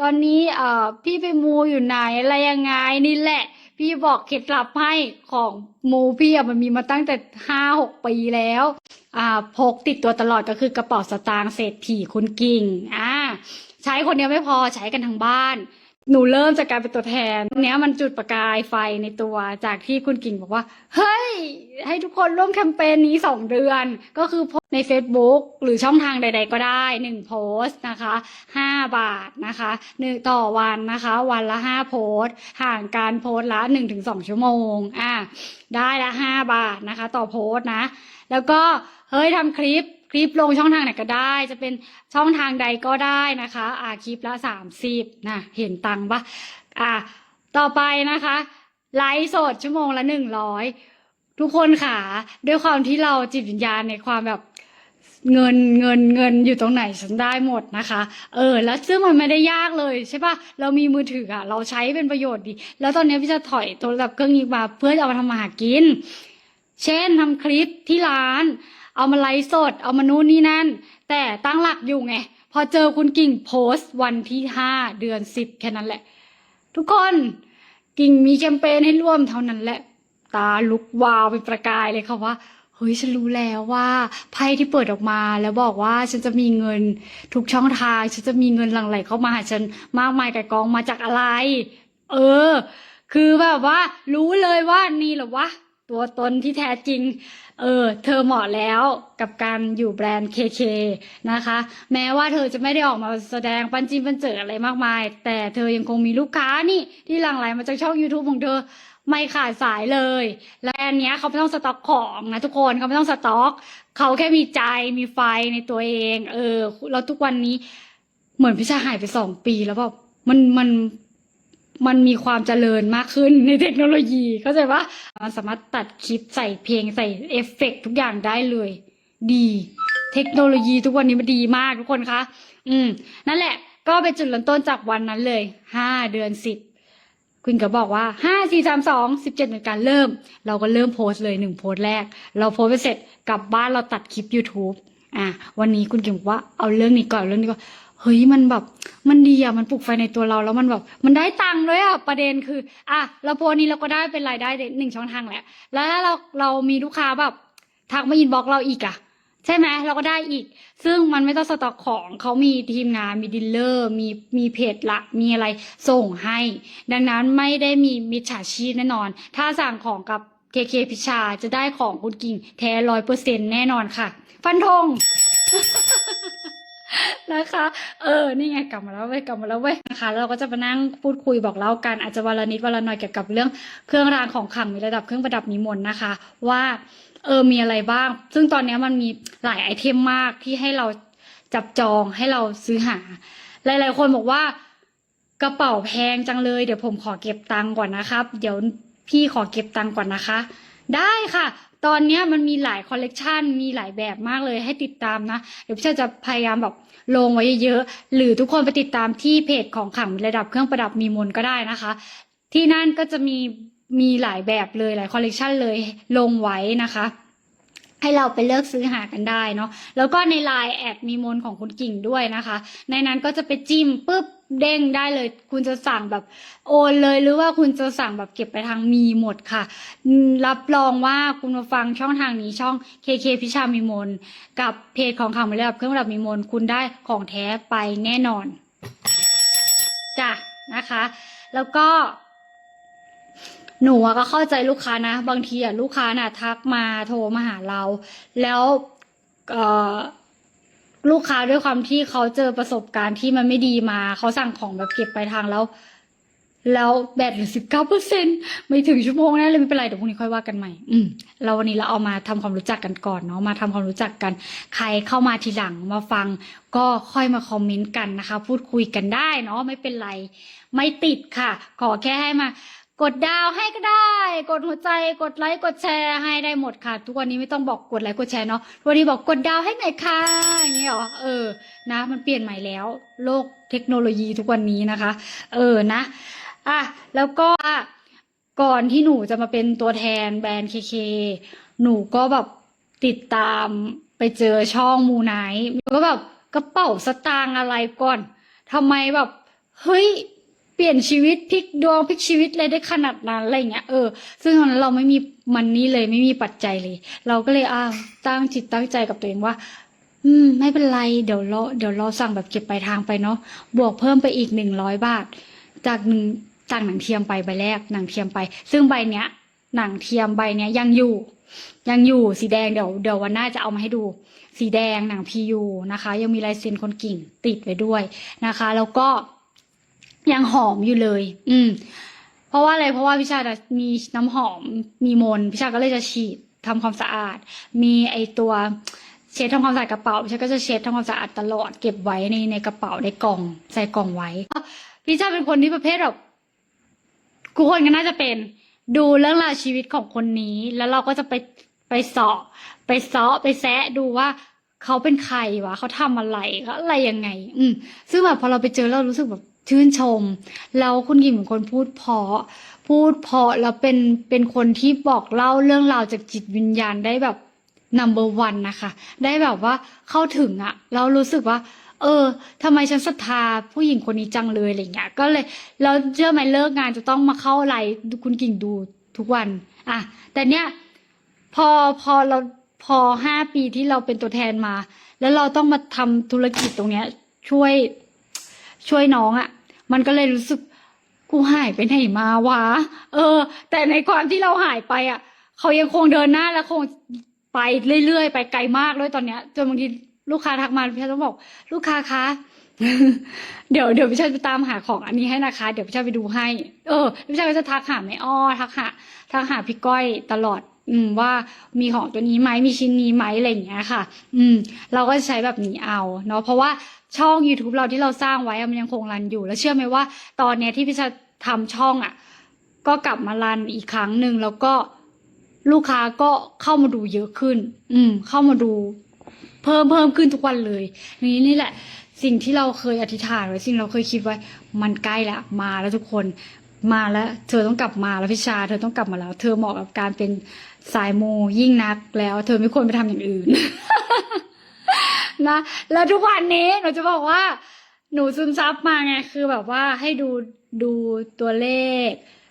ตอนนี้เอ่อพี่ไปมูอยู่ไหนอะไรยังไงนี่แหละ พี่บอกเคล็ดลับให้ของมูพี่อะมันมีมาตั้งแต่ห้าหกปีแล้ว อ่าพกติดตัวตลอดก็คือกระเป๋าสตางค์เศรษฐีคุณกิ่งอ่าใช้คนเดียวไม่พอใช้กันทั้งบ้าน หนูเริ่มจากการเป็นตัวแทนเนี้ยมันจุดประกายไฟในตัวจากที่คุณกิ่งบอกว่า เฮ้ย ให้ทุกคนร่วมแคมเปญนี้สองเดือน ก็คือโพสใน Facebook หรือช่องทางใด ๆ ก็ได้หนึ่งโพสต์นะคะห้าบาทนะคะหนึ่งต่อวันนะคะ วันละห้าโพสต์ ห่างการโพสต์ละหนึ่งถึงสองชั่วโมงอ่าได้ละห้าบาทนะคะ ต่อโพสต์นะ แล้วก็เฮ้ยทำคลิป คลิปลงช่องทางไหนก็ได้ จะเป็นช่องทางใดก็ได้นะคะ อ่าคลิปละสามสิบนะเห็นตังปะอ่าต่อไปนะคะไลฟ์สดชั่วโมงละหนึ่งร้อยทุกคนค่ะ ด้วยความที่เราจิตวิญญาณในความแบบเงินเงินเงินอยู่ตรงไหนฉันได้หมดนะคะ เออ แล้วซึ่งมันไม่ได้ยากเลยใช่ปะเรามีมือถืออะเราใช้เป็นประโยชน์ดี แล้วตอนนี้พี่จะถอยโทรศัพท์เครื่องนี้มาเพื่อจะเอามาทำมาหากิน เช่นทำคลิปที่ร้าน เอามาไลฟ์สด เอามานู่นนี่นั่น แต่ตั้งหลักอยู่ไง พอเจอคุณกิ่งโพสต์วันที่ห้าเดือนสิบแค่นั้นแหละ ทุกคนกิ่งมีแคมเปญให้ร่วมเท่านั้นแหละ ตาลุกวาวเป็นประกายเลยค่ะว่าเฮ้ยฉันรู้แล้วว่าไพ่ที่เปิดออกมาแล้วบอกว่าฉันจะมีเงินทุกช่องทาง ฉันจะมีเงินหลั่งไหลเข้ามาหาฉันมากมายไก่กองมาจากอะไร เออ คือแบบว่า รู้เลยว่านี่หรอวะ ตัวตนที่แท้จริง เออ เธอเหมาะแล้วกับการอยู่แบรนด์ KK นะคะ แม้ว่าเธอจะไม่ได้ออกมาแสดงปันจินปันเจออะไรมากมาย แต่เธอยังคงมีลูกค้านี่ที่หลั่งไหลมาจากช่อง YouTube ของเธอไม่ขาดสายเลย และอันเนี้ยเขาไม่ต้องสต็อกของนะทุกคนเขาไม่ต้องสต็อก เขาแค่มีใจมีไฟในตัวเอง เออ แล้วทุกวันนี้เหมือนพี่ชายหายไปสองปีแล้วแบบมันมัน มันมีความเจริญมากขึ้นในเทคโนโลยีเข้าใจปะมันสามารถตัดคลิปใส่เพลงใส่เอฟเฟกต์ทุกอย่างได้เลย ดี เทคโนโลยีทุกวันนี้มันดีมากทุกคนคะอืม นั่นแหละ ก็เป็นจุดเริ่มต้นจากวันนั้นเลยห้าเดือนสิบคุณก็บอกว่าห้าสี่สามสองสิบเจ็ดในการเริ่ม เราก็เริ่มโพสต์เลยหนึ่งโพสต์แรก เราโพสต์ไปเสร็จกลับบ้านเราตัดคลิป YouTube อะวันนี้คุณเก่งบอกว่าเอาเรื่องนี้ก่อนเรื่องนี้ก่อน เฮ้ยมันแบบมันดีอะมันปลุกไฟในตัวเราแล้วมันแบบมันได้ตังค์ด้วยอะประเด็นคือ อะเราโพสต์นี้เราก็ได้เป็นรายได้หนึ่งช่องทางแหละ แล้วถ้าเราเรามีลูกค้าแบบทักมาอินบ็อกเราอีกอะใช่ไหมเราก็ได้อีก ซึ่งมันไม่ต้องสต็อกของเขามีทีมงานมีดีลเลอร์ มีมีเพจหลักมีอะไรส่งให้ ดังนั้นไม่ได้มีมิจฉาชีพแน่นอน ถ้าสั่งของกับเคเคพิชาจะได้ของคุณกิ่งแท้ร้อยเปอร์เซ็นแน่นอนค่ะ ฟันธง นะคะ เออ นี่ไงกลับมาแล้วเว้ยกลับมาแล้วเว้ยนะคะแล้วเราก็จะมานั่งพูดคุยบอกเล่ากันอาจจะวันละนิดวันละหน่อยเกี่ยวกับเรื่องเครื่องรางของขลังมีระดับเครื่องประดับนิมนต์นะคะ ว่าเออมีอะไรบ้าง ซึ่งตอนนี้มันมีหลายไอเทมมากที่ให้เราจับจองให้เราซื้อหา หลาย ๆ คนบอกว่ากระเป๋าแพงจังเลย เดี๋ยวผมขอเก็บตังค์ก่อนนะครับ เดี๋ยวพี่ขอเก็บตังค์ก่อนนะคะ ได้ค่ะ ตอนนี้มันมีหลายคอลเลกชันมีหลายแบบมากเลยให้ติดตามนะ เดี๋ยวพี่ชาจะพยายามแบบลงไว้เยอะๆ หรือทุกคนไปติดตามที่เพจของขังระดับเครื่องประดับมีมนก็ได้นะคะ ที่นั่นก็จะมีมีหลายแบบเลยหลายคอลเลกชันเลยลงไว้นะคะ ให้เราไปเลือกซื้อหากันได้เนาะแล้วก็ในไลน์แอดมีมนของคุณกิ่งด้วยนะคะ ในนั้นก็จะไปจิ้มปุ๊บเด้งได้เลย คุณจะสั่งแบบโอนเลยหรือว่าคุณจะสั่งแบบเก็บไปทางมีหมดค่ะ รับรองว่าคุณมาฟังช่องทางนี้ช่อง KK พิชามีมน กับเพจของข่าวระดับเครื่องรับมีมน คุณได้ของแท้ไปแน่นอนจ้ะนะคะ แล้วก็ หนูอะก็เข้าใจลูกค้านะ บางทีอะลูกค้าน่ะทักมาโทรมาหาเรา แล้วเอ่อลูกค้าด้วยความที่เขาเจอประสบการณ์ที่มันไม่ดีมาเขาสั่งของแบบเก็บไปทางแล้ว แล้วแบตเหลือสิบเก้าเปอร์เซ็นไม่ถึงชั่วโมงแน่เลยไม่เป็นไรเดี๋ยวพรุ่งนี้ค่อยว่ากันใหม่ อืมเราวันนี้เราเอามาทำความรู้จักกันก่อนเนาะมาทำความรู้จักกัน ใครเข้ามาทีหลังมาฟัง ก็ค่อยมาคอมเมนต์กันนะคะ พูดคุยกันได้เนาะไม่เป็นไร ไม่ติดค่ะ ขอแค่ให้มา กดดาวให้ก็ได้ กดหัวใจ กดไลค์ กดแชร์ให้ได้หมดค่ะ ทุกวันนี้ไม่ต้องบอกกดไลค์กดแชร์เนาะวันนี้บอกกดดาวให้หน่อยค่ะอย่างเงี้ยหรอเออนะ มันเปลี่ยนใหม่แล้ว โลกเทคโนโลยีทุกวันนี้นะคะ เออนะอะแล้วก็ก่อนที่หนูจะมาเป็นตัวแทนแบรนด์เคเคหนูก็แบบติดตามไปเจอช่องมูไนท์ก็แบบกระเป๋าสตางค์อะไรก่อนทำไมแบบเฮ้ย เปลี่ยนชีวิตพลิกดวงพลิกชีวิตเลยได้ขนาดนั้นอะไรเงี้ยเออซึ่งตอนนั้นเราไม่มีมันนี่เลยไม่มีปัจจัยเลย เราก็เลยอ้าวตั้งจิตตั้งใจกับตัวเองว่า อืม ไม่เป็นไรเดี๋ยวเราเดี๋ยวเราสั่งแบบเก็บปลายทางไปเนาะบวกเพิ่มไปอีกหนึ่งร้อยบาท จากหนึ่งจากหนังเทียมไปใบแรกหนังเทียมไป ซึ่งใบเนี้ย หนังเทียมใบเนี้ยยังอยู่ ยังอยู่สีแดงเดี๋ยวเดี๋ยววันหน้าจะเอามาให้ดู สีแดงหนังพียูนะคะ ยังมีลายเซ็นคนกิ่งติดไว้ด้วยนะคะ แล้วก็ ยังหอมอยู่เลย อืม เพราะว่าอะไร เพราะว่าพิชาจะมีน้ำหอม มีมนพิชาก็เลยจะฉีดทำความสะอาด มีไอตัวเช็ดทำความสะอาดกระเป๋าพิชาก็จะเช็ดทำความสะอาดตลอด เก็บไว้ในในกระเป๋าในกล่องใส่กล่องไว้พิชาเป็นคนที่ประเภทแบบทุกคนก็น่าจะเป็น ดูเรื่องราวชีวิตของคนนี้ แล้วเราก็จะไปไปเสาะไปเซาะไปแซะดูว่าเขาเป็นใครวะเขาทำอะไรเขาอะไรยังไง อืม ซึ่งแบบพอเราไปเจอเรารู้สึกแบบ ชื่นชม แล้วคุณหญิงเป็นคนพูดเพาะ พูดเพาะแล้วเป็นเป็นคนที่บอกเล่าเรื่องราวจากจิตวิญญาณได้แบบ number one นะคะ ได้แบบว่าเข้าถึงอะเรารู้สึกว่า เออทำไมฉันศรัทธาผู้หญิงคนนี้จังเลยอะไรเงี้ยก็เลยแล้วเชื่อไหมเลิกงานจะต้องมาเข้าไลฟ์คุณกิ่งดูทุกวันอะแต่เนี้ยพอพอเราพอห้าปีที่เราเป็นตัวแทนมา แล้วเราต้องมาทำธุรกิจตรงเนี้ย ช่วยช่วยน้องอะ่ะ มันก็เลยรู้สึกกูหายไปไหนมาวะ เออ แต่ในความที่เราหายไปอะ่ะ เขายังคงเดินหน้าและคงไปเรื่อยๆ ไปไกลมากเลยตอนเนี้ยจนบางทีลูกค้าทักมาพี่ชายต้องบอก ลูกค้าคะ เดี๋ยวเดี๋ยวพี่ชายไปตามหาของอันนี้ให้นะคะ เดี๋ยวพี่ชายไปดูให้ เออพี่ชายก็จะทักหาแม่อ้อทักหาทักหาพี่ก้อยตลอด อืมว่ามีของตัวนี้ไหมมีชิ้นนี้ไหมอะไรอย่างเงี้ยค่ะ อืม เราก็จะใช้แบบนี้เอาเนาะเพราะว่า ช่อง YouTube เราที่เราสร้างไว้อะมันยังคงรันอยู่ แล้วเชื่อไหมว่า ตอนเนี้ยที่พี่ชาทำช่องอะ ก็กลับมารันอีกครั้งหนึ่งแล้วก็ลูกค้าก็เข้ามาดูเยอะขึ้น อืม เข้ามาดู เพิ่มเพิ่มขึ้นทุกวันเลย นี่นี่แหละ สิ่งที่เราเคยอธิษฐานไว้สิ่งเราเคยคิดไว้ มันใกล้แล้วมาแล้วทุกคนมาแล้ว เธอต้องกลับมาแล้วพิชา เธอต้องกลับมาแล้ว เธอเหมาะกับการเป็นสายโมยิ่งนักแล้ว เธอไม่ควรไปทำอย่างอื่น นะ แล้วทุกวันนี้หนูจะบอกว่า หนูซึมซับมาไงคือแบบว่าให้ดูดูตัวเลข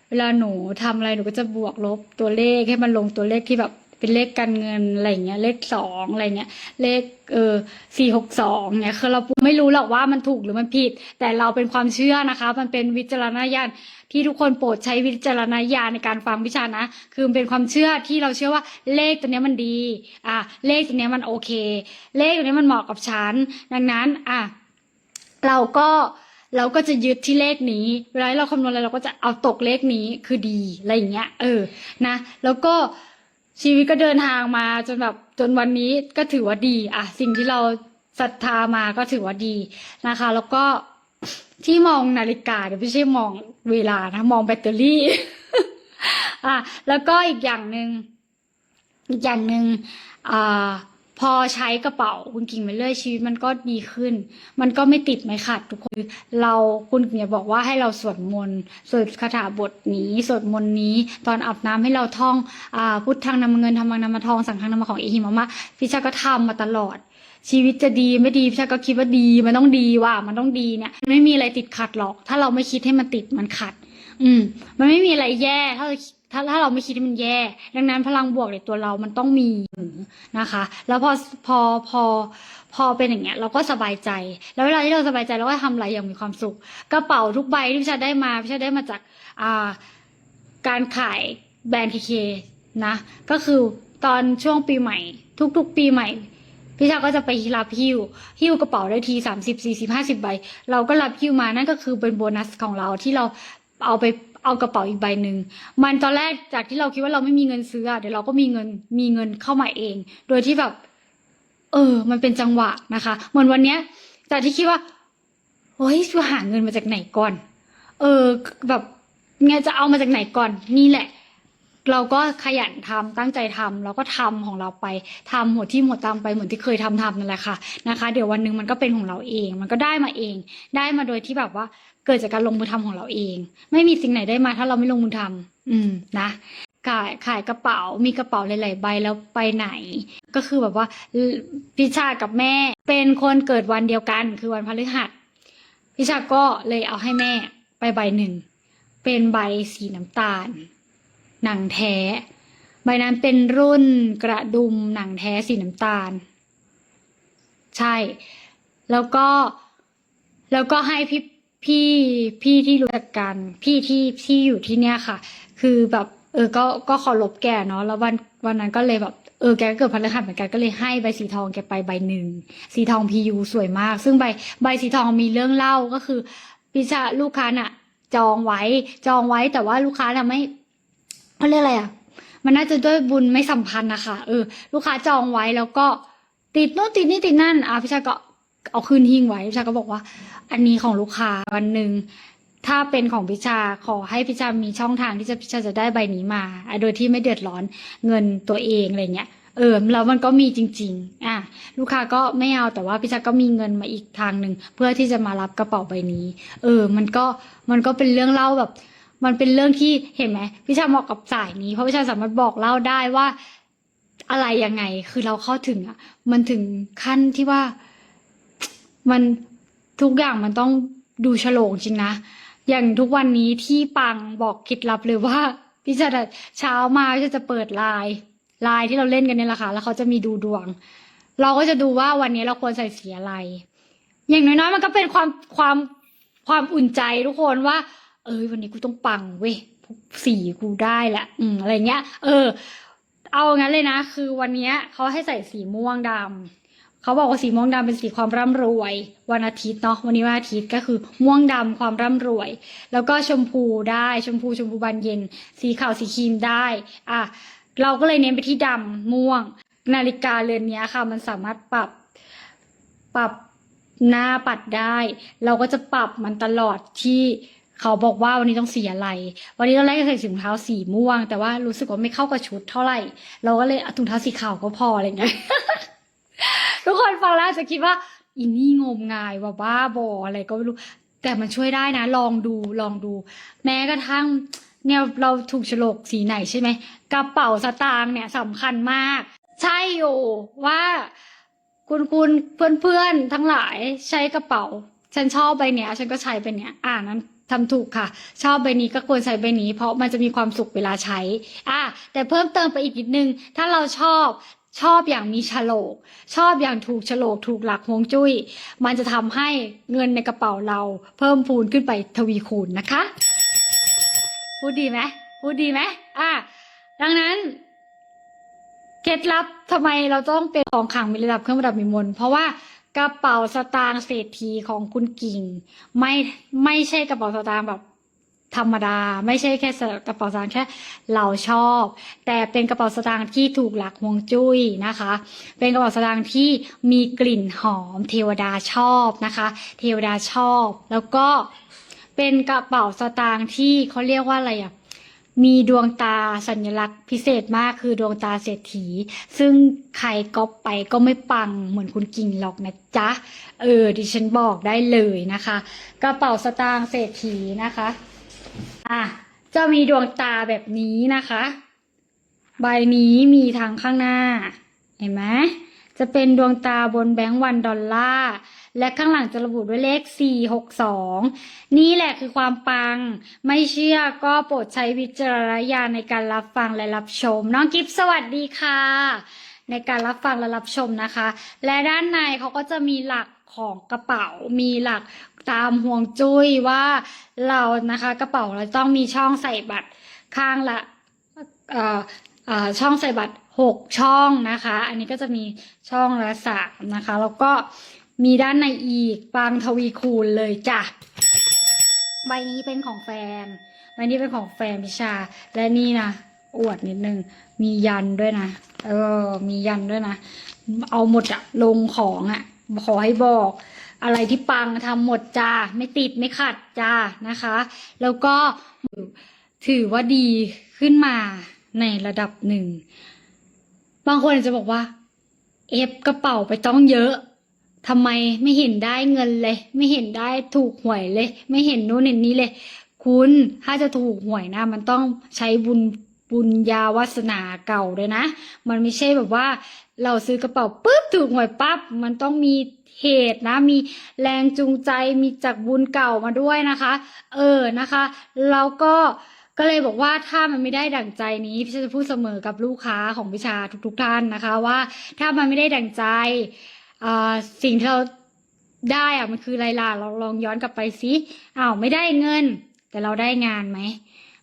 เวลาหนูทำอะไรหนูก็จะบวกลบตัวเลขให้มันลงตัวเลขที่แบบ เป็นเลขการเงินอะไรเงี้ย เลขสองอะไรเงี้ย เลขเออสี่หกสองเนี่ยคือเราไม่รู้หรอกว่ามันถูกหรือมันผิด แต่เราเป็นความเชื่อนะคะ มันเป็นวิจารณญาณที่ทุกคนโปรดใช้วิจารณญาณในการฟังวิชานะ คือมันเป็นความเชื่อที่เราเชื่อว่าเลขตัวนี้มันดี อะเลขตัวนี้มันโอเค เลขตัวนี้มันเหมาะกับฉัน ดังนั้นอะเราก็เราก็จะยึดที่เลขนี้เวลาเราคำนวณอะไรเราก็จะเอาตกเลขนี้คือดีอะไรอย่างเงี้ย เออ นะ แล้วก็ ชีวิตก็เดินทางมาจนแบบจนวันนี้ก็ถือว่าดี อะ สิ่งที่เราศรัทธามาก็ถือว่าดีนะคะ แล้วก็ที่มองนาฬิกาเดี๋ยวไม่ใช่มองเวลานะ มองแบตเตอรี่อะแล้วก็อีกอย่างหนึ่งอีกอย่างหนึ่งอ่า พอใช้กระเป๋าคุณกิ่งไปเรื่อยชีวิตมันก็ดีขึ้น มันก็ไม่ติดไม่ขัดทุกคนเราคุณกิ่งบอกว่าให้เราสวดมนต์สวดคาถาบทนี้สวดมนต์นี้ ตอนอาบน้ำให้เราท่องอ่าพุทธังนามเงินธรรมังนามาทองสังฆังนามของเอหิมะมะพี่ชาก็ทำมาตลอด ชีวิตจะดีไม่ดีพี่ชาก็คิดว่าดีมันต้องดีว่ะมันต้องดีเนี่ยไม่มีอะไรติดขัดหรอก ถ้าเราไม่คิดให้มันติดมันขัด อืม มันไม่มีอะไรแย่ถ้าถ้าถ้าเราไม่คิดมันแย่ ดังนั้นพลังบวกในตัวเรามันต้องมีนะคะ แล้วพอพอพอพอเป็นอย่างเงี้ย เราก็สบายใจ แล้วเวลาที่เราสบายใจเราก็ทำอะไรอย่างมีความสุข กระเป๋าทุกใบที่พี่ชาได้มาพี่ชาได้มาจากอ่าการขายแบรนด์เคเคนะ ก็คือตอนช่วงปีใหม่ ทุกๆ ปีใหม่พี่ชาก็จะไปรับหิ้วหิ้วกระเป๋าได้ทีสามสิบสี่สิบห้าสิบใบ เราก็รับหิ้วมานั่นก็คือเป็นโบนัสของเราที่เรา เอาไปเอากระเป๋าอีกใบหนึ่งมันตอนแรกจากที่เราคิดว่าเราไม่มีเงินซื้ออะเดี๋ยวเราก็มีเงินมีเงินเข้ามาเอง โดยที่แบบ เออ มันเป็นจังหวะนะคะ เหมือนวันเนี้ยจากที่คิดว่าเฮ้ยจะหาเงินมาจากไหนก่อน เออแบบเนี่ยจะเอามาจากไหนก่อนนี่แหละ เราก็ขยันทำตั้งใจทำเราก็ทำของเราไปทำหัวที่หัวตามไปเหมือนที่เคยทำทำนั่นแหละค่ะนะคะ เดี๋ยววันหนึ่งมันก็เป็นของเราเอง มันก็ได้มาเอง ได้มาโดยที่แบบว่าเกิดจากการลงมือทำของเราเอง ไม่มีสิ่งไหนได้มาถ้าเราไม่ลงมือทำอืมนะขายขายกระเป๋ามีกระเป๋าหลาย ๆ ใบแล้วไปไหน ก็คือแบบว่าพิชากับแม่เป็นคนเกิดวันเดียวกัน คือวันพฤหัสพิชาก็เลยเอาให้แม่ไปใบหนึ่งเป็นใบสีน้ำตาล หนังแท้ ใบนั้นเป็นรุ่นกระดุมหนังแท้สีน้ำตาล ใช่ แล้วก็แล้วก็ให้พี่พี่พี่ที่รู้จักกัน พี่ที่ที่อยู่ที่เนี้ยค่ะ คือแบบเออก็ก็เคารพแกเนาะแล้ววันวันนั้นก็เลยแบบเออแกก็เกิดพันธุ์หัสเหมือนกันก็เลยให้ใบสีทองแกไปใบหนึ่งสีทองพียูสวยมาก ซึ่งใบใบสีทองมีเรื่องเล่าก็คือพิชาลูกค้าน่ะ จองไว้จองไว้แต่ว่าลูกค้าน่ะไม่ เขาเรียกอะไรอะ มันน่าจะด้วยบุญไม่สัมพันธ์นะคะเออ ลูกค้าจองไว้แล้วก็ติดโน่นติดนี่ติดนั่นอะพิชาก็เอาคืนหิ้งไว้พิชาก็บอกว่า อันนี้ของลูกค้าวันหนึ่งถ้าเป็นของพิชาขอให้พิชามีช่องทางที่จะพิชาจะได้ใบนี้มาโดยที่ไม่เดือดร้อนเงินตัวเองอะไรเงี้ยเออแล้วมันก็มีจริง ๆ อะลูกค้าก็ไม่เอาแต่ว่าพิชาก็มีเงินมาอีกทางหนึ่งเพื่อที่จะมารับกระเป๋าใบนี้ เออ มันก็มันก็เป็นเรื่องเล่าแบบ มันเป็นเรื่องที่เห็นไหมพิชาเหมาะกับสายนี้ เพราะพิชาสามารถบอกเล่าได้ว่าอะไรยังไง คือเราเข้าถึงอะ มันถึงขั้นที่ว่ามันทุกอย่างมันต้องดูฉลองจริงนะ อย่างทุกวันนี้ที่ปังบอกเคล็ดลับเลยว่าพี่จะเช้ามาพี่จะเปิดไลน์ไลน์ที่เราเล่นกันเนี่ยแหละค่ะ แล้วเขาจะมีดูดวง เราก็จะดูว่าวันนี้เราควรใส่สีอะไร อย่างน้อยๆมันก็เป็นความความความอุ่นใจทุกคนว่า เอ้ยวันนี้กูต้องปังเว้ยสีกูได้แหละอืมอะไรเงี้ย เออ เอางั้นเลยนะ คือวันเนี้ยเขาให้ใส่สีม่วงดำเขาบอกว่าสีม่วงดำเป็นสีความร่ำรวย วันอาทิตย์เนาะวันนี้วันอาทิตย์ก็คือม่วงดำความร่ำรวย แล้วก็ชมพูได้ชมพูชมพูบานเย็น สีขาวสีครีมได้ อะเราก็เลยเน้นไปที่ดำม่วง นาฬิกาเรือนนี้ค่ะ มันสามารถปรับปรับหน้าปัดได้ เราก็จะปรับมันตลอดที่ เขาบอกว่าวันนี้ต้องสีอะไร วันนี้เราแรกใส่ถุงเท้าสีม่วง แต่ว่ารู้สึกว่าไม่เข้ากับชุดเท่าไหร่ เราก็เลยเอาถุงเท้าสีขาวก็พออะไรเงี้ย ทุกคนฟังแล้วจะคิดว่าอินนี่งมงายว่าบ้าบออะไรก็ไม่รู้ แต่มันช่วยได้นะ ลองดูลองดู แม้กระทั่งเนี่ยเราถูกฉลกสีไหนใช่ไหมกระเป๋าสตางค์เนี่ยสำคัญมาก ใช่อยู่ว่าคุณคุณเพื่อนเพื่อนทั้งหลายใช้กระเป๋า ฉันชอบใบเนี้ย ฉันก็ใช้ใบเนี้ย อ่านั้น ทำถูกค่ะ ชอบใบนี้ก็ควรใช้ใบนี้ เพราะมันจะมีความสุขเวลาใช้อะแต่เพิ่มเติมไปอีกนิดนึง ถ้าเราชอบชอบอย่างมีฉลก ชอบอย่างถูกฉลกถูกหลักฮวงจุ้ย มันจะทำให้เงินในกระเป๋าเรา เพิ่มพูนขึ้นไปทวีคูณนะคะ พูดดีไหมพูดดีไหมอะดังนั้นเคล็ดลับทำไมเราต้องเป็นของขังมีระดับเครื่องประดับมีมนเพราะว่า กระเป๋าสตางค์เศรษฐีของคุณกิ่ง ไม่ไม่ใช่กระเป๋าสตางค์แบบธรรมดา ไม่ใช่แค่กระเป๋าสตางค์แค่เราชอบ แต่เป็นกระเป๋าสตางค์ที่ถูกหลักฮวงจุ้ยนะคะ เป็นกระเป๋าสตางค์ที่มีกลิ่นหอม เทวดาชอบนะคะ เทวดาชอบ แล้วก็เป็นกระเป๋าสตางค์ที่เขาเรียกว่าอะไรอะ มีดวงตาสัญลักษณ์พิเศษมากคือดวงตาเศรษฐี ซึ่งใครก๊อปไปก็ไม่ปังเหมือนคุณกิ่งหรอกนะจ๊ะ เออ ดิฉันบอกได้เลยนะคะ กระเป๋าสตางค์เศรษฐีนะคะ อะ จะมีดวงตาแบบนี้นะคะ ใบนี้มีทางข้างหน้า เห็นไหมจะเป็นดวงตาบนแบงก์วันดอลลาร์ และข้างหลังจะระบุด้วยเลข 462 นี่แหละคือความปัง ไม่เชื่อก็โปรดใช้วิจารณญาณในการรับฟังและรับชม น้องกิฟสวัสดีค่ะ ในการรับฟังและรับชมนะคะ และด้านในเขาก็จะมีหลักของกระเป๋า มีหลักตามห่วงจุ้ยว่าเรานะคะ กระเป๋าเราต้องมีช่องใส่บัตรข้างละช่องใส่บัตรหกช่องนะคะ อันนี้ก็จะมีช่องละสามนะคะ แล้วก็ มีด้านในอีกปังทวีคูณเลยจ้ะ ใบนี้เป็นของแฟน ใบนี้เป็นของแฟนพิชา และนี่นะอวดนิดนึง มียันด้วยนะ เออ มียันด้วยนะ เอาหมดอะลงของอะขอให้บอก อะไรที่ปังทำหมดจ้า ไม่ติดไม่ขัดจ้านะคะ แล้วก็ถือว่าดีขึ้นมาในระดับหนึ่ง บางคนอาจจะบอกว่า เอฟกระเป๋าไปต้องเยอะ ทำไมไม่เห็นได้เงินเลย ไม่เห็นได้ถูกหวยเลย ไม่เห็นนู้นเห็นนี้เลย คุณถ้าจะถูกหวยนะ มันต้องใช้บุญบุญญาวาสนาเก่าเลยนะ มันไม่ใช่แบบว่า เราซื้อกระเป๋าปุ๊บถูกหวยปั๊บมันต้องมีเหตุนะ มีแรงจูงใจมีจากบุญเก่ามาด้วยนะคะ เออนะคะแล้วก็ก็เลยบอกว่าถ้ามันไม่ได้ดั่งใจนี้พี่จะพูดเสมอกับลูกค้าของพิชาทุกๆท่านนะคะว่า ถ้ามันไม่ได้ดั่งใจ สิ่งที่เราได้อะมันคืออะไรล่ะเราลองย้อนกลับไปสิอ้าวไม่ได้เงิน แต่เราได้งานไหม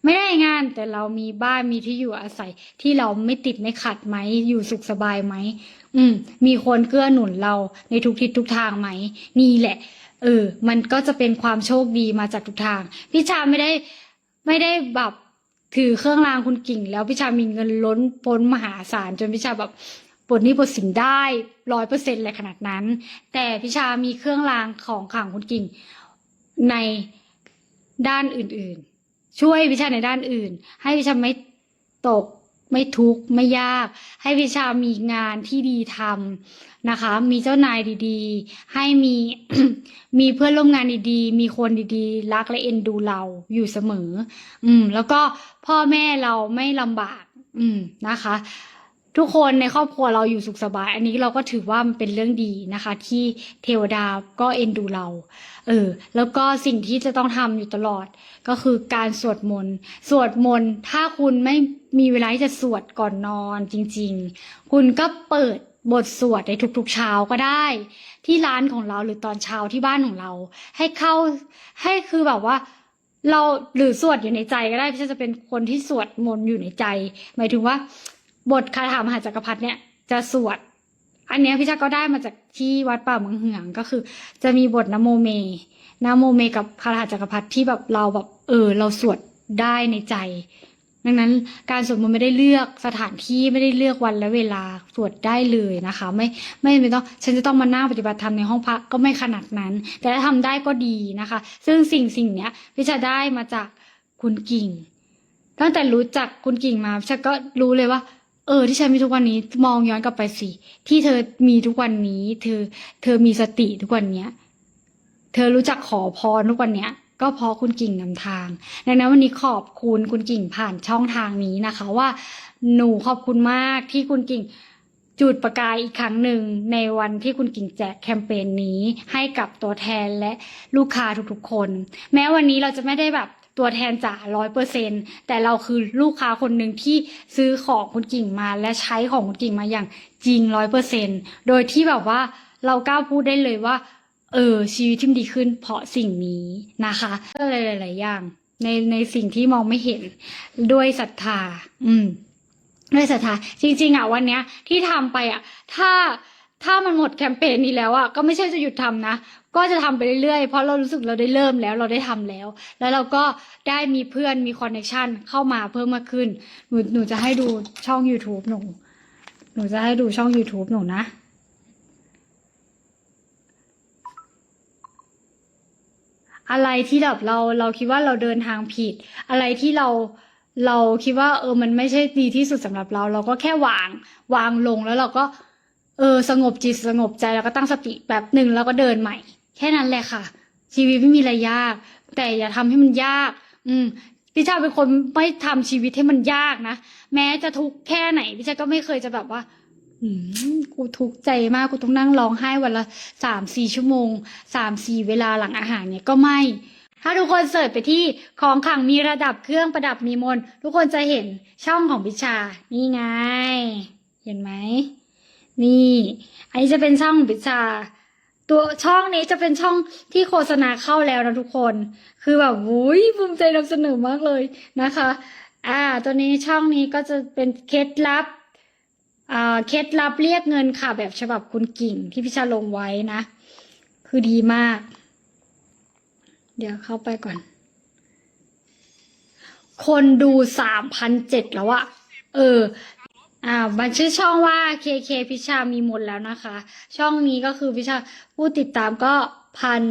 ไม่ได้งานแต่เรามีบ้านมีที่อยู่อาศัยที่เราไม่ติดไม่ขัดไหมอยู่สุขสบายไหมอืม มีคนเกื้อหนุนเราในทุกทิศทุกทางไหมนี่แหละ เออ มันก็จะเป็นความโชคดีมาจากทุกทางพี่ชาไม่ได้ไม่ได้แบบถือเครื่องรางคุณกิ่ง แล้วพี่ชามีเงินล้นพ้นมหาศาลจนพี่ชาแบบ ปลดหนี้ปลดสินได้ร้อยเปอร์เซ็นต์เลยขนาดนั้น แต่พี่ชามีเครื่องรางของขลังคุณกิ่งในด้านอื่นๆ ช่วยวิชาในด้านอื่น ให้วิชาไม่ตกไม่ทุกข์ไม่ยาก ให้วิชามีงานที่ดีทำนะคะ มีเจ้านายดีๆ ให้มีมีเพื่อนร่วมงานดีๆ มีคนดีๆ รักและเอ็นดูเราอยู่เสมอ อืม แล้วก็พ่อแม่เราไม่ลำบาก อืมนะคะ ทุกคนในครอบครัวเราอยู่สุขสบาย อันนี้เราก็ถือว่ามันเป็นเรื่องดีนะคะ ที่เทวดาก็เอ็นดูเรา เออ แล้วก็สิ่งที่จะต้องทำอยู่ตลอด ก็คือการสวดมนต์สวดมนต์ถ้าคุณไม่มีเวลาที่จะสวดก่อนนอนจริง ๆ คุณก็เปิดบทสวดในทุกๆเช้าก็ได้ ที่ร้านของเราหรือตอนเช้าที่บ้านของเรา ให้เข้าให้คือแบบว่าเราหรือสวดอยู่ในใจก็ได้พี่จะเป็นคนที่สวดมนต์อยู่ในใจ หมายถึงว่า บทคาถามหาจักรพรรดิเนี่ยจะสวด อันเนี้ยพี่ชาก็ได้มาจากที่วัดป่าเมืองเหืองก็คือ จะมีบทนโมเมนโมเมกับคาถาจักรพรรดิที่แบบเราแบบเออ เราสวดได้ในใจ ดังนั้นการสวดมนต์ไม่ได้เลือกสถานที่ไม่ได้เลือกวันและเวลาสวดได้เลยนะคะ ไม่ไม่ไม่ต้องฉันจะต้องมานั่งปฏิบัติธรรมในห้องพระก็ไม่ขนาดนั้น แต่ถ้าทำได้ก็ดีนะคะ ซึ่งสิ่งสิ่งเนี้ยพี่ชาได้มาจากคุณกิ่งตั้งแต่รู้จักคุณกิ่งมาพี่ชาก็รู้เลยว่า เออ ที่ฉันมีทุกวันนี้มองย้อนกลับไปสิ ที่เธอมีทุกวันนี้ เธอ เธอมีสติทุกวันเนี้ย เธอรู้จักขอพรทุกวันเนี้ย ก็เพราะคุณกิ่งนำทาง ดังนั้นวันนี้ขอบคุณคุณกิ่งผ่านช่องทางนี้นะคะ ว่าหนูขอบคุณมากที่คุณกิ่งจุดประกายอีกครั้งหนึ่งในวันที่คุณกิ่งแจกแคมเปญนี้ให้กับตัวแทนและลูกค้าทุกๆคน แม้วันนี้เราจะไม่ได้แบบ ตัวแทนจ๋าร้อยเปอร์เซ็นแต่เราคือลูกค้าคนหนึ่งที่ซื้อของคุณกิ่งมาและใช้ของคุณกิ่งมาอย่างจริงร้อยเปอร์เซ็นโดยที่แบบว่าเรากล้าพูดได้เลยว่า เออชีวิตที่ดีขึ้นเพราะสิ่งนี้นะคะอะไรหลายๆอย่างในในสิ่งที่มองไม่เห็นด้วยศรัทธา อืม ด้วยศรัทธา จริง ๆอะวันเนี้ยที่ทำไปอะ ถ้าถ้ามันหมดแคมเปญนี้แล้วอะก็ไม่ใช่จะหยุดทำนะ ก็จะทำไปเรื่อยๆ เพราะเรารู้สึกเราได้เริ่มแล้วเราได้ทำแล้ว แล้วเราก็ได้มีเพื่อนมีคอนเนคชันเข้ามาเพิ่มมากขึ้น หนูหนูจะให้ดูช่อง YouTube หนู หนูจะให้ดูช่อง YouTube หนูนะ อะไรที่แบบเราเราคิดว่าเราเดินทางผิด อะไรที่เราเราคิดว่า เออมันไม่ใช่ดีที่สุดสำหรับเรา เราก็แค่วางวางลงแล้วเราก็ เออสงบจิตสงบใจแล้วก็ตั้งสติแบบหนึ่งแล้วก็เดินใหม่ แค่นั้นแหละค่ะ ชีวิตไม่มีอะไรยาก แต่อย่าทำให้มันยาก อืมพี่ชาเป็นคนไม่ทำชีวิตให้มันยากนะแม้จะทุกข์แค่ไหนพี่ชาก็ไม่เคยจะแบบว่า อืมกูทุกข์ใจมากกูต้องนั่งร้องไห้วันละสามสี่ชั่วโมงสามสี่เวลาหลังอาหารเนี่ยก็ไม่ถ้าทุกคนเสิร์ชไปที่ของขังมีระดับเครื่องประดับมีมน ทุกคนจะเห็นช่องของพิชา นี่ไง เห็นไหม นี่ อันนี้จะเป็นช่องของพิชา ตัวช่องนี้จะเป็นช่องที่โฆษณาเข้าแล้วนะทุกคน คือแบบวุ้ยภูมิใจนำเสนอมากเลยนะคะ อ่า ตัวนี้ช่องนี้ก็จะเป็นเคล็ดลับอ่าเคล็ดลับเรียกเงินค่ะ แบบฉบับคุณกิ่งที่พิชาลงไว้นะ คือดีมาก เดี๋ยวเข้าไปก่อน คนดูสามพันเจ็ดแล้วอะเออ อ่ามันชื่อช่องว่า KK พิชามีมนแล้วนะคะ ช่องนี้ก็คือพิชาผู้ติดตามก็พัน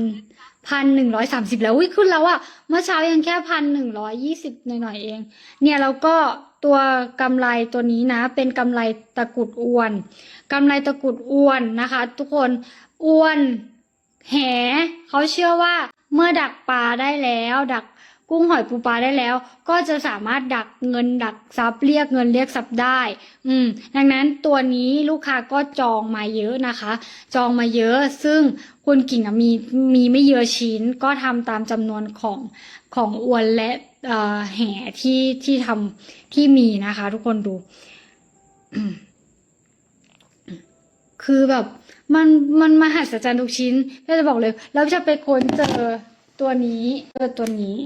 พันหนึ่งร้อยสามสิบแล้วอุ้ยขึ้นแล้วอะเมื่อเช้ายังแค่พันหนึ่งร้อยยี่สิบหน่อยๆเอง เนี่ยแล้วก็ตัวกำไรตัวนี้นะ เป็นกำไรตะกุดอ้วนกำไรตะกุดอ้วนนะคะ ทุกคนอ้วนแหเขาเชื่อว่าเมื่อดักปลาได้แล้ว ดัก กุ้งหอยปูปลาได้แล้ว ก็จะสามารถดักเงินดักทรัพย์เรียกเงินเรียกทรัพย์ได้ อืม ดังนั้นตัวนี้ลูกค้าก็จองมาเยอะนะคะ จองมาเยอะ ซึ่งคุณกิ่งมีมีไม่เยอะชิ้น ก็ทำตามจำนวนของของอวนและแห่ที่ที่ทำที่มีนะคะ ทุกคนดู คือแบบ มันมันมหัศจรรย์ทุกชิ้นก็จะบอกเลย แล้วจะไปค้นเจอ ตัวนี้เจอตัวนี้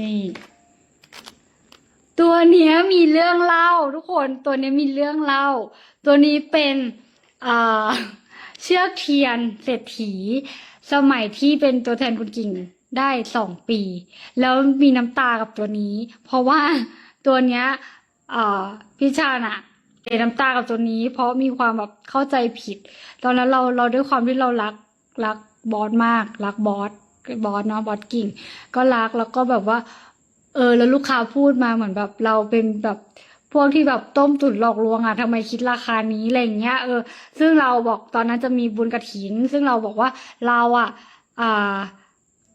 นี่ ตัวเนี้ยมีเรื่องเล่า ทุกคนตัวเนี้ยมีเรื่องเล่า ตัวนี้เป็นอ่าเชือกเทียนเศรษฐี สมัยที่เป็นตัวแทนคุณกิ่งได้สองปี แล้วมีน้ำตากับตัวนี้ เพราะว่าตัวเนี้ยพี่ชาญอะ น้ำตากับตัวนี้ เพราะมีความแบบเข้าใจผิด ตอนนั้นเราเราด้วยความที่เรารักรักบอสมาก รักบอสบอสเนาะบอสกิ่ง ก็รักแล้วก็แบบว่า เออแล้วลูกค้าพูดมาเหมือนแบบเราเป็นแบบพวกที่แบบต้มตุ๋นหลอกลวงอะทำไมคิดราคานี้อะไรเงี้ยเออ ซึ่งเราบอกตอนนั้นจะมีบุญกระถิน ซึ่งเราบอกว่าเราอะอ่า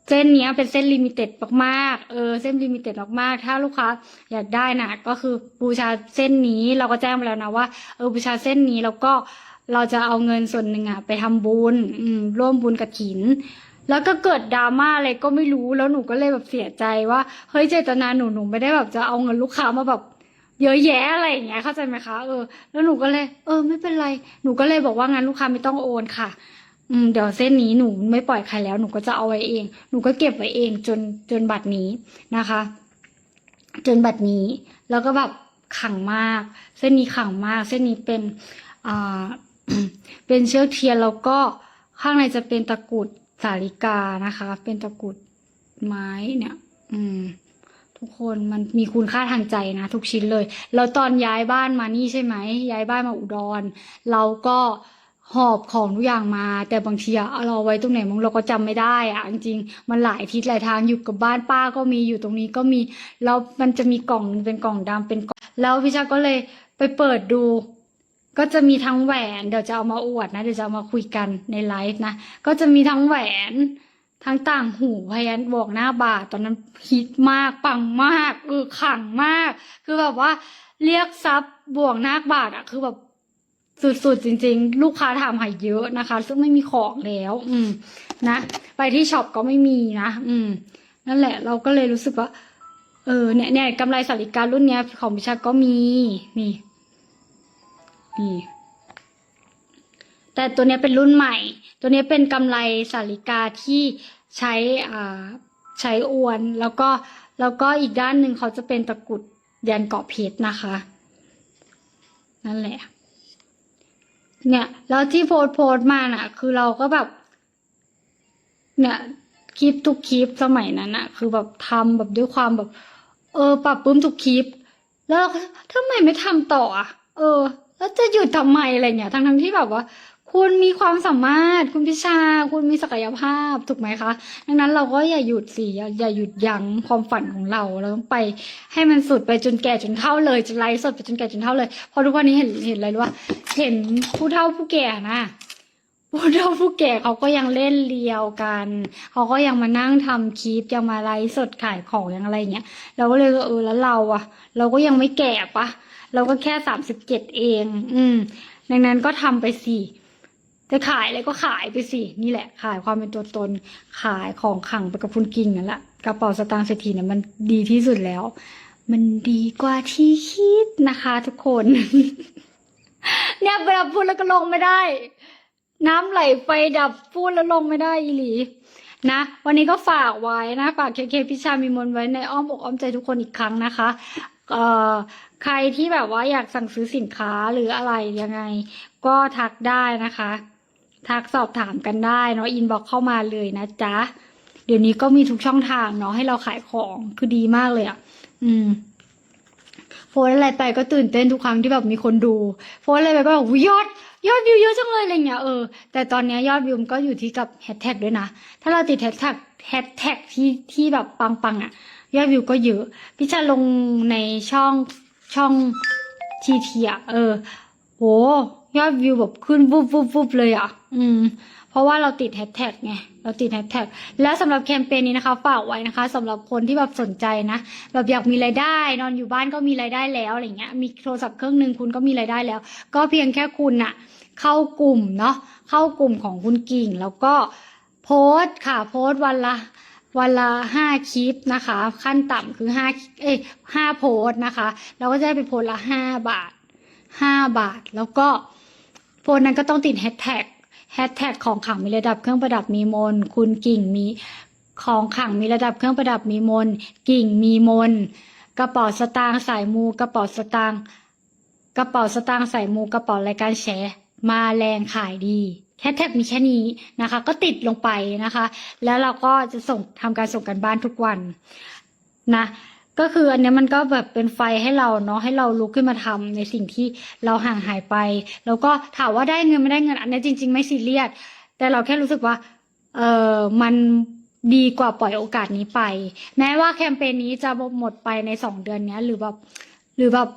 เส้นนี้เป็นเส้นลิมิเต็ดมากๆ เออเส้นลิมิเต็ดมากๆ ถ้าลูกค้าอยากได้นะก็คือบูชาเส้นนี้เราก็แจ้งไปแล้วนะว่าเออบูชาเส้นนี้แล้วก็เราจะเอาเงินส่วนหนึ่งอะไปทำบุญอืมร่วมบุญกระถิน แล้วก็เกิดดราม่าอะไรก็ไม่รู้แล้วหนูก็เลยแบบเสียใจว่าเฮ้ยเจตนาหนูหนูไม่ได้แบบจะเอาเงินลูกค้ามาแบบเยอะแยะอะไรอย่างเงี้ยเข้าใจไหมคะเออแล้วหนูก็เลย เออ ไม่เป็นไร หนูก็เลยบอกว่างั้นลูกค้าไม่ต้องโอนค่ะ อืมเดี๋ยวเส้นนี้หนูไม่ปล่อยใครแล้วหนูก็จะเอาไว้เอง หนูก็เก็บไว้เองจนจนบัดนี้นะคะ จนบัดนี้ แล้วก็แบบขังมาก เส้นนี้ขังมาก เส้นนี้เป็นอ่าเป็นเชือกเทียนแล้วก็ข้างในจะเป็นตะกุดสาลิกานะคะ เป็นตะกุดไม้เนี่ย อืม ทุกคนมันมีคุณค่าทางใจนะทุกชิ้นเลย แล้วตอนย้ายบ้านมานี่ใช่ไหมย้ายบ้านมาอุดรเราก็ หอบของทุกอย่างมา แต่บางทีอะเราเอไว้ตรงไหนมั้งเราก็จำไม่ได้อะจริงๆมันหลายทิศหลายทางอยู่กับบ้านป้าก็มีอยู่ตรงนี้ก็มีแล้วมันจะมีกล่องเป็นกล่องดำเป็นกล่องแล้วพี่ชาก็เลยไปเปิดดู ก็จะมีทั้งแหวนเดี๋ยวจะเอามาอวดนะเดี๋ยวจะเอามาคุยกันในไลฟ์นะก็จะมีทั้งแหวนทั้งต่างหูพยันบอกหน้าบาทตอนนั้นฮิตมากปังมากเออขังมาก คือแบบว่าเรียกซับบวกหน้าบาทอะคือแบบ สุดๆจริง ๆ ลูกค้าถามหาเยอะนะคะ ซึ่งไม่มีของแล้ว อืม นะ ไปที่ช็อปก็ไม่มีนะอืม นั่นแหละ เราก็เลยรู้สึกว่า เออเนี่ยเนี่ยกำไรสาริการุ่นเนี้ยของพิชาก็มีนี่นี่แต่ตัวเนี้ยเป็นรุ่นใหม่ ตัวเนี้ยเป็นกำไรสาริกาที่ใช้อ่าใช้อวน แล้วก็แล้วก็อีกด้านหนึ่งเขาจะเป็นตะกรุดยันเกาะเพชรนะคะ นั่นแหละ เนี่ยแล้วที่โพสต์โพสมาน่ะ คือเราก็แบบ เนี่ยคลิปทุกคลิปสมัยนั้นน่ะ คือแบบทำแบบด้วยความแบบ เออปรับปรื้มทุกคลิป แล้วเราก็ทำไมไม่ทำต่ออะเออ แล้วจะหยุดทำไมอะไรเงี้ยทั้งทั้งที่แบบว่า คุณมีความสามารถ คุณพิชา คุณมีศักยภาพถูกไหมคะ ดังนั้นเราก็อย่าหยุดสิอย่าอย่าหยุดยั้งความฝันของเรา เราต้องไปให้มันสุดไปจนแก่จนเฒ่าเลยจนไลฟ์สดไปจนแก่จนเฒ่าเลยเพราะทุกวันนี้เห็นเห็นอะไรรู้ว่า เห็นผู้เฒ่าผู้แก่นะผู้เฒ่าผู้แก่เขาก็ยังเล่นเลียวกัน เขาก็ยังมานั่งทำคลิปยังมาไลฟ์สดขายของยังอะไรเงี้ยเราก็เลยเออแล้วเราอะเราก็ยังไม่แก่ปะเราก็แค่สามสิบเจ็ดเอง อืมดังนั้นก็ทำไปสิ จะขายอะไรก็ขายไปสิ นี่แหละ ขายความเป็นตัวตน ขายของขังไปกับคุณกิ่งนั่นแหละ กระเป๋าสตางค์เศรษฐีเนี่ยมันดีที่สุดแล้ว มันดีกว่าที่คิดนะคะทุกคน เนี่ยเวลาพูดแล้วก็ลงไม่ได้ น้ำไหลไฟดับพูดแล้วลงไม่ได้อีหลี นะ วันนี้ก็ฝากไว้นะ ฝากเคเคพิชามีมนไว้ในอ้อมอกอ้อมใจทุกคนอีกครั้งนะคะเอ่อใครที่แบบว่าอยากสั่งซื้อสินค้าหรืออะไรยังไง ก็ทักได้นะคะ ทักสอบถามกันได้เนาะอินบอกเข้ามาเลยนะจ๊ะเดี๋ยวนี้ก็มีทุกช่องทางเนาะให้เราขายของคือดีมากเลยอะ่ะ อืมโพสอะไรไปก็ตื่นเต้นทุกครั้งที่แบบมีคนดูโพสอะไรไปก็แบบยอด ยอดวิวเยอะจังเลยอะไรเงี้ยเออแต่ตอนเนี้ยยอดวิวก็อยู่ที่กับแฮชแท็กด้วยนะถ้าเราติดแฮชแท็กแฮชแท็กที่ที่แบบปังๆอะ่ะ ยอดวิวก็เยอะพี่จะลงในช่องช่องทีทีอะเออโห ยอดวิวแบบขึ้นวุบวุบวุบเลยอะ อืม เพราะว่าเราติดแฮชแท็กไง เราติดแฮชแท็ก แล้วสำหรับแคมเปญนี้นะคะฝากไว้นะคะสำหรับคนที่แบบสนใจนะ แบบอยากมีรายได้ นอนอยู่บ้านก็มีรายได้แล้วอะไรเงี้ย มีโทรศัพท์เครื่องหนึ่งคุณก็มีรายได้แล้ว ก็เพียงแค่คุณน่ะเข้ากลุ่มเนาะ เข้ากลุ่มของคุณกิ่ง แล้วก็โพสต์ค่ะ โพสต์วันละวันละห้าคลิปนะคะ ขั้นต่ำคือห้าเอ้ยห้าโพสต์นะคะ เราก็จะได้ไปโพสต์ละห้าบาทห้าบาท แล้วก็ โพสต์นั้นก็ต้องติดแฮชแท็กแฮชแท็กของขังมีระดับเครื่องประดับมีมน คุณกิ่งมีของขังมีระดับเครื่องประดับมีมน กิ่งมีมน กระเป๋าสตางค์สายมูกระเป๋าสตางค์กระเป๋าสตางค์สายมูกระเป๋ารายการแชร์มาแรงขายดีแฮชแท็กมีแค่นี้นะคะ ก็ติดลงไปนะคะ แล้วเราก็จะส่งทำการส่งกันบ้านทุกวันนะ ก็คืออันเนี้ยมันก็แบบเป็นไฟให้เราเนาะให้เราลุกขึ้นมาทำในสิ่งที่เราห่างหายไป แล้วก็ถามว่าได้เงินไม่ได้เงิน อันเนี้ยจริง ๆ ไม่ซีเรียสแต่เราแค่รู้สึกว่าเออมันดีกว่าปล่อยโอกาสนี้ไป แม้ว่าแคมเปญนี้จะหมดไปในสองเดือนเนี้ยหรือแบบหรือแบบ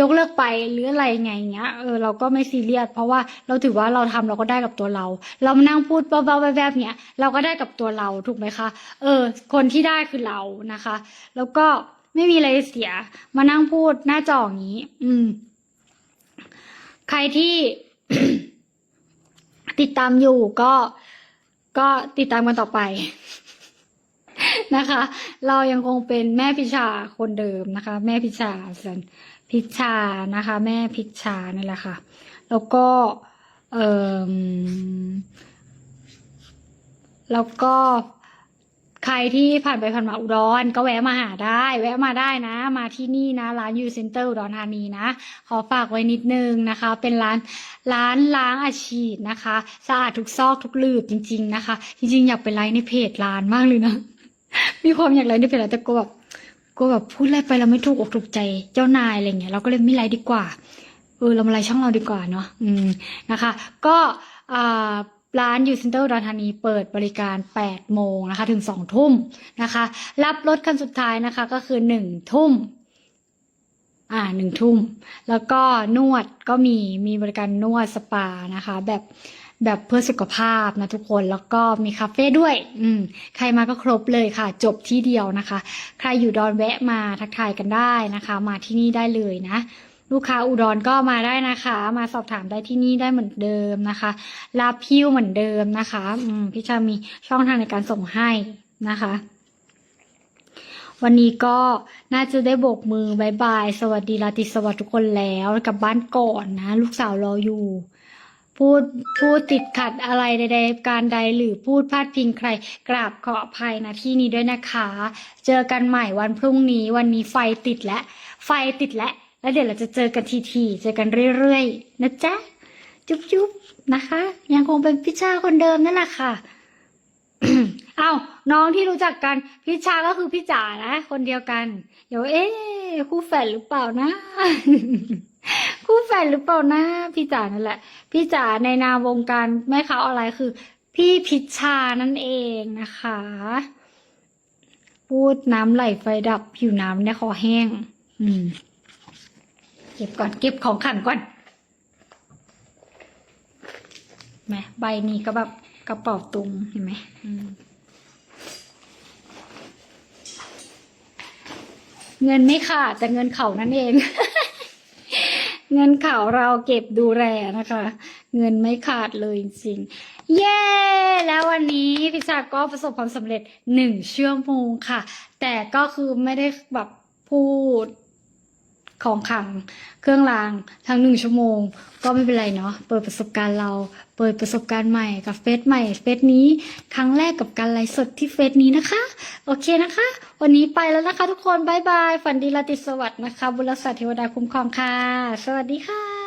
ยกเลิกไปหรืออะไรไงเงี้ยเออเราก็ไม่ซีเรียสเพราะว่าเราถือว่าเราทำเราก็ได้กับตัวเรา เรามานั่งพูดเบาๆแวบๆเนี้ยเราก็ได้กับตัวเราถูกไหมคะ เออ คนที่ได้คือเรานะคะ แล้วก็ไม่มีอะไรเสีย มานั่งพูดหน้าจออย่างนี้ อืม ใครที่ติดตามอยู่ก็ก็ติดตามกันต่อไปนะคะ เรายังคงเป็นแม่พิชาคนเดิมนะคะ แม่พิชาส่วน พิชานะคะ แม่พิชานี่แหละค่ะ แล้วก็เออแล้วก็ใครที่ผ่านไปผ่านมาอุดรก็แวะมาหาได้ แวะมาได้นะ มาที่นี่นะ ร้านยูเซ็นเตอร์อุดรธานีนะ ขอฝากไว้นิดนึงนะคะ เป็นร้านร้านล้างอาชีพนะคะ สะอาดทุกซอกทุกหลืบจริง ๆ นะคะ จริง ๆ อยากไปไลฟ์ในเพจร้านมากเลยนะ มีความอยากไลฟ์ในเพจแต่ก็แบบ ก็แบบพูดอะไรไปแล้วไม่ถูกอกถูกใจเจ้านายอะไรเงี้ยเราก็เลยไม่ไลฟ์ดีกว่า เออเรามาไลฟ์ช่องเราดีกว่าเนาะอืมนะคะ ก็อ่าร้านยูเซนเตอร์ดอุดรธานีเปิดบริการ 8 โมงนะคะ ถึง 2 ทุ่มนะคะ รับรถคันสุดท้ายนะคะ ก็คือ 1 ทุ่ม อ่าหนึ่งทุ่ม แล้วก็นวดก็มี มีบริการนวดสปานะคะ แบบ แบบเพื่อสุขภาพนะทุกคนแล้วก็มีคาเฟ่ด้วย อืม ใครมาก็ครบเลยค่ะ จบที่เดียวนะคะ ใครอยู่ดอนแวะมาทักทายกันได้นะคะ มาที่นี่ได้เลยนะ ลูกค้าอุดรก็มาได้นะคะ มาสอบถามได้ที่นี่ได้เหมือนเดิมนะคะรับพิ้วเหมือนเดิมนะคะ อืมพี่ชามีช่องทางในการส่งให้นะคะวันนี้ก็น่าจะได้โบกมือบายบาย สวัสดีราตรีสวัสดิ์ทุกคนแล้วกลับบ้านก่อนนะ ลูกสาวรออยู่ พูดพูดติดขัดอะไรใดๆการใดหรือพูดพาดพิงใคร กราบขออภัยนะที่นี้ด้วยนะคะ เจอกันใหม่วันพรุ่งนี้วันนี้ไฟติดแล้วไฟติดแล้วแล้วเดี๋ยวเราจะเจอกันทีๆเจอกันเรื่อยๆนะจ๊ะจุ๊บๆนะคะ ยังคงเป็นพี่ชาคนเดิมนั่นแหละค่ะเอาน้องที่รู้จักกันพี่ชาก็คือพี่จ๋านะ คนเดียวกัน เดี๋ยวเอ๊คู่แฝดหรือเปล่านะ คู่แฝดหรือเปล่านะพี่จ๋านั่นแหละ พี่จ๋าในนามวงการแม่ค้าออนไลน์คือ พี่พิชชานั่นเองนะคะ พูดน้ำไหลไฟดับผิวน้ำเนี่ยคอแห้ง อืม เก็บก่อนเก็บของขังก่อนแหมใบนี้ก็แบบกระเป๋าตุงเห็นไหมอืมเงินไม่ขาดแต่เงินเขานั่นเอง เงินข่าวเราเก็บดูแลนะคะ เงินไม่ขาดเลยจริงๆเย้ แล้ววันนี้พิชาก็ประสบความสำเร็จหนึ่งชั่วโมงค่ะ แต่ก็คือไม่ได้แบบพูด ของขังเครื่องรางทั้งหนึ่งชั่วโมง ก็ไม่เป็นไรเนาะเปิดประสบการณ์เรา เปิดประสบการณ์ใหม่กับเฟซใหม่เฟซนี้ ครั้งแรกกับการไลฟ์สดที่เฟซนี้นะคะ โอเคนะคะ วันนี้ไปแล้วนะคะ ทุกคนบ๊ายบายฝันดีราตรีสวัสดิ์นะคะ บุรษาเทวดาคุ้มครองค่ะ สวัสดีค่ะ